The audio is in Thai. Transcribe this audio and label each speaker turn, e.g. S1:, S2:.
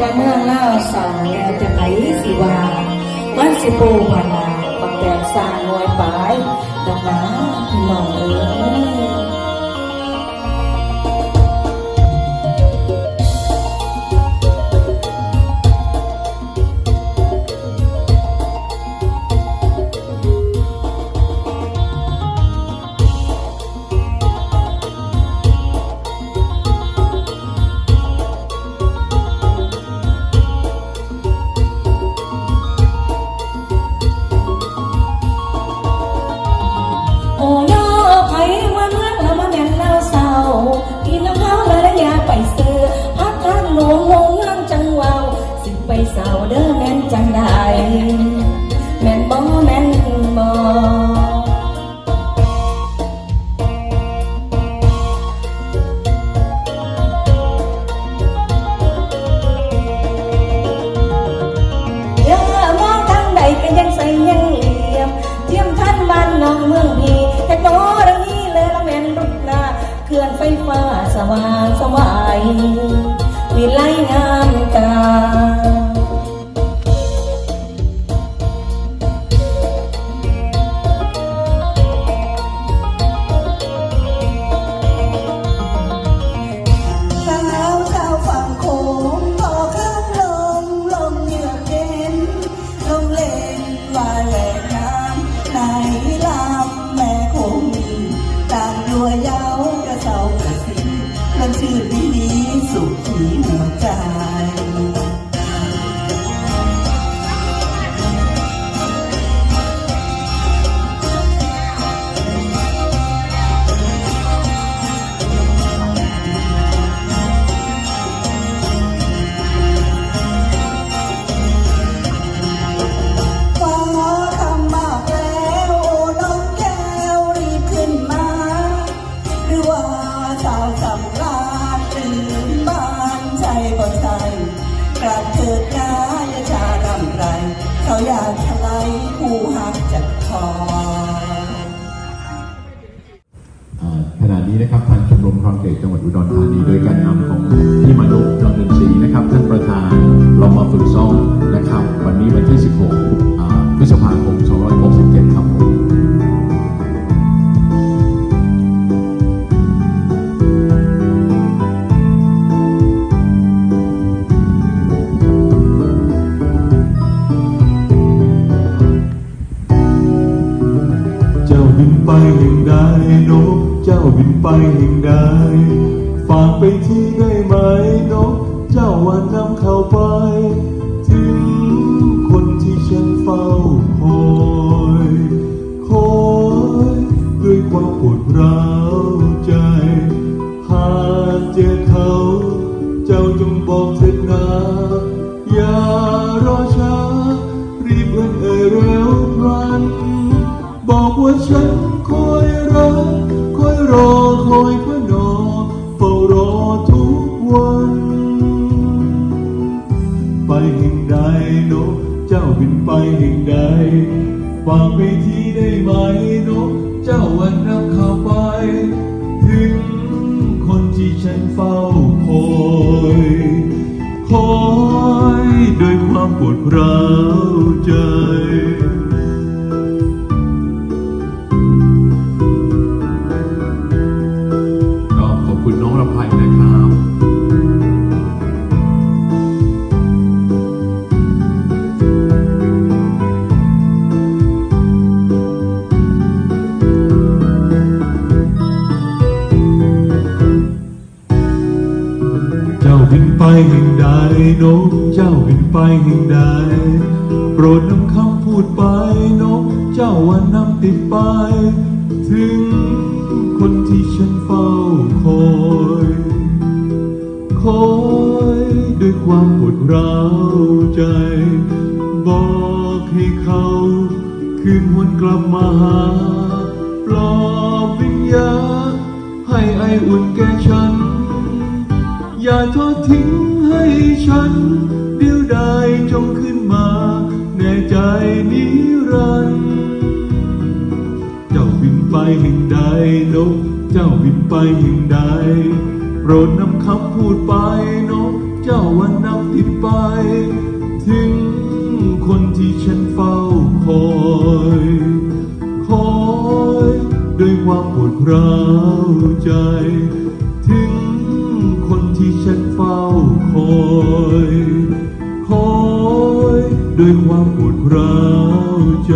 S1: ว่าเมืองเล่าสองแล้วจะไผสิวามันสิปูวานาปักแต่สร้างลอยไปดอกนะพี่น้องเอ๋ย เศร้าเด้อแม่นจังได้แม่นบ่แม่นบ่เยอะมองทางใดก็ยังใส่ยังเหลี่ยมเทียมท่านบ้านน้องเมืองพีเทคโนโลยีเลยละแม่นรุ่นน้าเคลื่อนไฟฟ้าสว่างสวายวิไลงาม
S2: เรามา
S3: ฝึกซ้อมนะครับ วันนี้วันที่ 16อ่าพฤษภาคม2567 ครับ
S4: เจ้าบินไปแห่งใดนก เจ้าบินไปแห่งใดฝากไปที่ได้ไหมนก เจ้าว่านำ บอกเถิดนาอย่ารอช้า รีบเอ่ยเอ่ยเร็วพลัน บอกว่าฉันคอยรักคอยรอคอยพระนอเฝ้ารอทุกวัน ไปแห่งใดโนเจ้าบินไปแห่งใดฝากไปที่ได้ไหมโนเจ้าวันนำข่าวไป ถึงคนที่ฉันเฝ้าคอย ความปวดร้าวใจ
S3: ก็ขอบคุณน้องรภัยนะครับ
S4: เจ้าบินไปแห่งใดนก เจ้าบินไปแห่งใด โปรดนำคำพูดไปนกเจ้าว่านำติดไป ถึงคนที่ฉันเฝ้าคอย คอยด้วยความปวดร้าวใจ บอกให้เขาคืนวนกลับมาหาปลอบวิญญาให้ไออุ่นแก่ฉัน อย่าทอดทิ้งให้ฉัน จงขึ้นมาแน่ใจนิรันดร์เจ้าบินไปแห่งใดนก เจ้าบินไปแห่งใดโปรดนำคำพูดไปนก เจ้าวันนำติดไป ถึงคนที่ฉันเฝ้าคอยคอยด้วยความปวดร้าวใจ ถึงคนที่ฉันเฝ้าคอยคอย ด้วยความปวดร้าวใจ